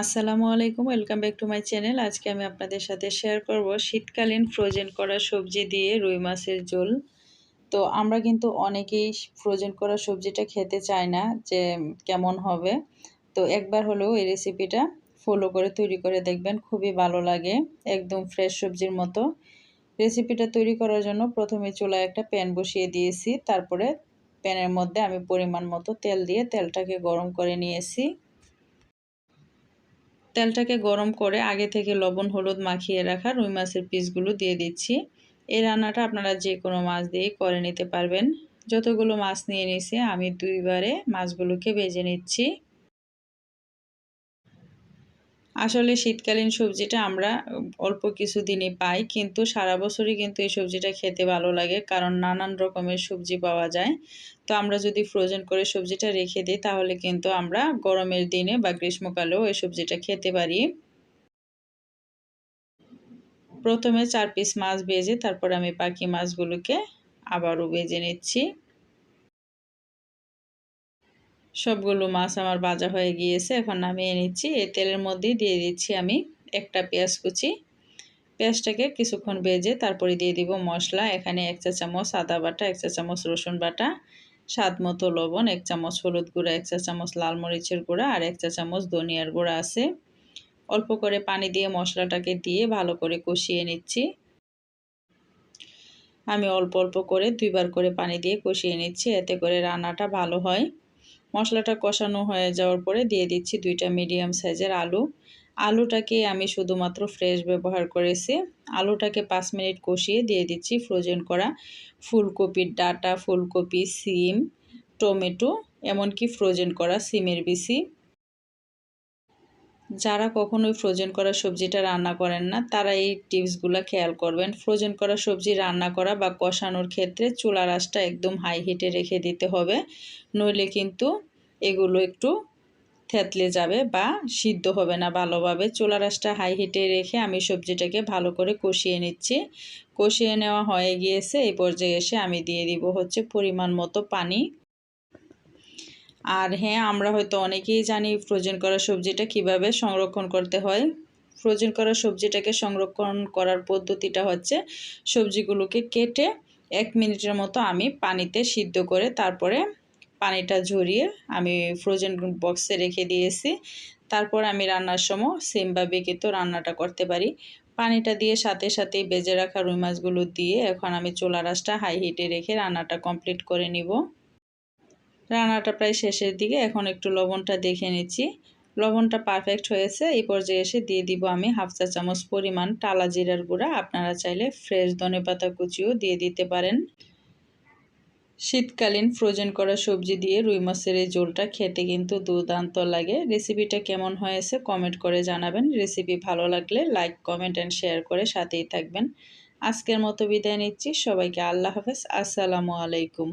আসসালামু আলাইকুম, welcome back to my channel. আজকে আমি আপনাদের সাথে শেয়ার করব শীতকালীন ফ্রোজেন করা সবজি দিয়ে রুই মাছের ঝোল। তো আমরা কিন্তু অনেকেই ফ্রোজেন করা সবজিটা খেতে চাই না যে কেমন হবে। তো একবার হলেও এই রেসিপিটা ফলো করে, তৈরি করে দেখবেন, খুবই ভালো লাগে, একদম ফ্রেশ সবজির মতো। রেসিপিটা তৈরি করার জন্য প্রথমে চুলায় একটা প্যান বসিয়ে দিয়েছি, তারপরে প্যানের মধ্যে আমি পরিমাণ মতো তেল দিয়ে তেলটাকে গরম করে নিয়েছি। তেলটাকে গরম করে আগে থেকে লবণ, হলুদ মাখিয়ে রাখা রুই মাছের পিসগুলো দিয়ে দিচ্ছি। এই রান্নাটা আপনারা যে কোনো মাছ দিয়ে করে নিতে পারবেন। যতগুলো মাছ নিয়ে নিছি আমি দুইবারে মাছগুলোকে ভেজে নিচ্ছি। আসলে শীতকালীন সবজিটা আমরা অল্প কিছু দিনই পাই, কিন্তু সারা বছরই কিন্তু এই সবজিটা খেতে ভালো লাগে, কারণ নানান রকমের সবজি পাওয়া যায়। তো আমরা যদি ফ্রোজেন করে সবজিটা রেখে দিই, তাহলে কিন্তু আমরা গরমের দিনে বা গ্রীষ্মকালেও এই সবজিটা খেতে পারি। প্রথমে চার পিস মাছ ভেজে, তারপর আমি বাকি মাছগুলোকে আবারও ভেজে নিচ্ছি। সবগুলো মাছ আমার ভাজা হয়ে গিয়েছে। এখন নামিয়ে নিচ্ছি। এই তেলের মধ্যেই দিয়ে দিচ্ছি আমি একটা পেঁয়াজ কুচি। পেঁয়াজটাকে কিছুক্ষণ ভেজে তারপরে দিয়ে দিব মশলা। এখানে এক চা চামচ আদা বাটা, এক চা চামচ রসুন বাটা, স্বাদ মতো লবণ, এক চামচ হলুদ গুঁড়া, এক চা চামচ লাল মরিচের গুঁড়া আর এক চা চামচ ধনিয়ার গুঁড়া আছে। অল্প করে পানি দিয়ে মশলাটাকে দিয়ে ভালো করে কষিয়ে নিচ্ছি। আমি অল্প অল্প করে দুইবার করে পানি দিয়ে কষিয়ে নিচ্ছি। এতে করে রান্নাটা ভালো হয়। মশলাটা কষানো হয়ে যাওয়ার পরে দিয়ে দিচ্ছি দুইটা মিডিয়াম সাইজের আলু। আলুটাকে আমি শুধুমাত্র ফ্রেশ ব্যবহার করেছি। আলুটাকে পাঁচ মিনিট কষিয়ে দিয়ে দিচ্ছি ফ্রোজেন করা ফুলকপির ডাটা, ফুলকপি, সিম, টমেটো, এমনকি ফ্রোজেন করা সিমের বিসি যারা ফ্রোজেন করা সবজিটা রান্না করেন না, তারা এই টিপসগুলো খেয়াল করবেন। ফ্রোজেন করা সবজি রান্না করা বা কষানোর ক্ষেত্রে চুলা রাসটা একদম হাই হিটে রেখে দিতে হবে। নইলে কিন্তু এগুলো একটু থেতলে যাবে বা সিদ্ধ হবে না ভালোভাবে। চুলা রাসটা হাই হিটে রেখে আমি সবজিটাকে ভালো করে কষিয়ে নিচ্ছি। কষিয়ে নেওয়া হয়ে গিয়েছে, এই পর্যায়ে এসে আমি দিয়ে দিব হচ্ছে পরিমাণ মতো পানি। আর হ্যাঁ আমরা হয়তো অনেকেই জানি ফ্রোজেন করা সবজিটা কীভাবে সংরক্ষণ করতে হয়। ফ্রোজেন করা সবজিটাকে সংরক্ষণ করার পদ্ধতিটা হচ্ছে সবজিগুলোকে কেটে এক মিনিটের মতো আমি পানিতে সিদ্ধ করে তারপরে পানিটা ঝরিয়ে আমি ফ্রোজেন বক্সে রেখে দিয়েছি। তারপর আমি রান্নার সময় সেমভাবে কিন্তু রান্নাটা করতে পারি। পানিটা দিয়ে সাথে সাথে বেজে রাখা রুই মাছগুলো দিয়ে এখন আমি চোলা রাসটা হাই হিটে রেখে রান্নাটা কমপ্লিট করে নিব। রান্নাটা প্রায় শেষের দিকে। এখন একটু লবণটা দেখে নিচ্ছি। লবণটা পারফেক্ট হয়েছে। এই পর্যায়ে এসে দিয়ে দিব আমি হাফ চা চামচ পরিমাণ টালা জিরার গুঁড়া। আপনারা চাইলে ফ্রেশ ধনে পাতা কুচিও দিয়ে দিতে পারেন। শীতকালীন ফ্রোজেন করা সবজি দিয়ে রুই মাছের এই ঝোলটা খেতে কিন্তু দুর্দান্ত লাগে। রেসিপিটা কেমন হয়েছে কমেন্ট করে জানাবেন। রেসিপি ভালো লাগলে লাইক কমেন্ট অ্যান্ড শেয়ার করে সাথেই থাকবেন। আজকের মতো বিদায় নিচ্ছি। সবাইকে আল্লাহ হাফেজ। আসসালামু আলাইকুম।